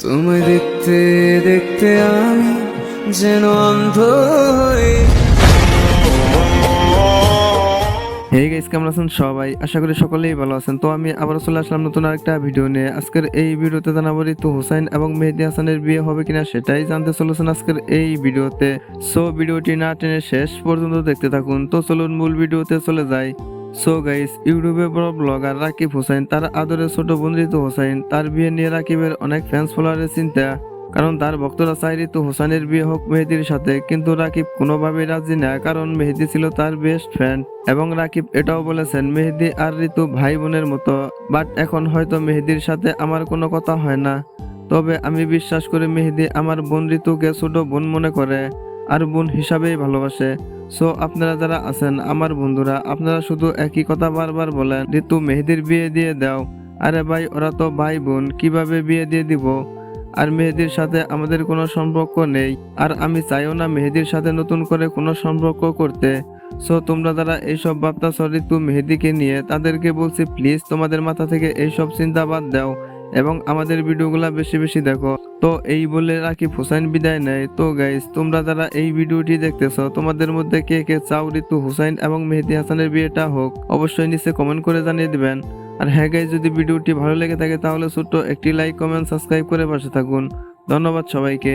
তোমায় দেখতে দেখতে আমি যেন অন্ধ হয়ে হে গাইস কেমন আছেন সবাই? আশা করি সকলেই ভালো আছেন। তো আমি আবার চলে আসলাম নতুন আরেকটা ভিডিও নিয়ে। আজকের এই ভিডিওতে জানাব ঋতু হুসাইন এবং মেহেদি হাসানের বিয়ে হবে কিনা সেটাই জানতে চলেছেন আজকের এই ভিডিওতে সো ভিডিওটি না টেনে শেষ পর্যন্ত দেখতে থাকুন। তো চলুন মূল ভিডিওতে চলে যাই। সো গাইস ইউটিউবে বড় ব্লগার রাকিব হোসেন, তার আদরের ছোট বোন ঋতু হোসেন, তার বিয়ে নিয়ে রাকিবের অনেক ফ্যান্স ফলোয়ারের চিন্তা। কারণ তার ভক্তরা চাই ঋতু হোসেনের বিয়ে হোক মেহেদির সাথে, কিন্তু রাকিব কোনোভাবেই রাজি না, কারণ মেহেদি ছিল তার বেস্ট ফ্রেন্ড এবং রাকিব এটাও বলেছেন, মেহেদি আর ঋতু ভাই বোনের মতো বাট এখন হয়তো মেহেদির সাথে আমার কোনো কথা হয় না। তবে আমি বিশ্বাস করি মেহেদি আমার বোন ঋতুকে ছোট বোন মনে করে, আর বোন হিসাবেই ভালোবাসে। সো আপনারা যারা আছেন, আমার বন্ধুরা, আপনারা শুধু একই কথা বারবার বলেন, ঋতু মেহেদির বিয়ে দিয়ে দাও। আরে ভাই, ওরা তো ভাই বোন, কীভাবে বিয়ে দিয়ে দিব? আর মেহেদির সাথে আমাদের কোনো সম্পর্ক নেই। আর আমি চাইও না মেহেদির সাথে নতুন করে কোনো সম্পর্ক করতে। সো তোমরা যারা এইসব ভাবতা সরি তু মেহেদিকে নিয়ে, তাদেরকে বলছি, প্লিজ তোমাদের মাথা থেকে এইসব চিন্তা বাদ দাও। এবং আমাদের ভিডিওগুলো বেশি বেশি দেখো। তো এই বলে রাকিব হুসাইন বিদায় নেয়। তো গাইস তোমরা যারা এই ভিডিওটি দেখতেছো, তোমাদের মধ্যে কে কে চাও ঋতু হুসাইন এবং মেহেদি হাসানের বিয়েটা হোক, অবশ্যই নিচে কমেন্ট করে জানিয়ে দিবেন। আর হ্যাঁ গাইস যদি ভিডিওটি ভালো লেগে থাকে, তাহলে ছোট্ট একটি লাইক কমেন্ট সাবস্ক্রাইব করে পাশে থাকুন। ধন্যবাদ সবাইকে।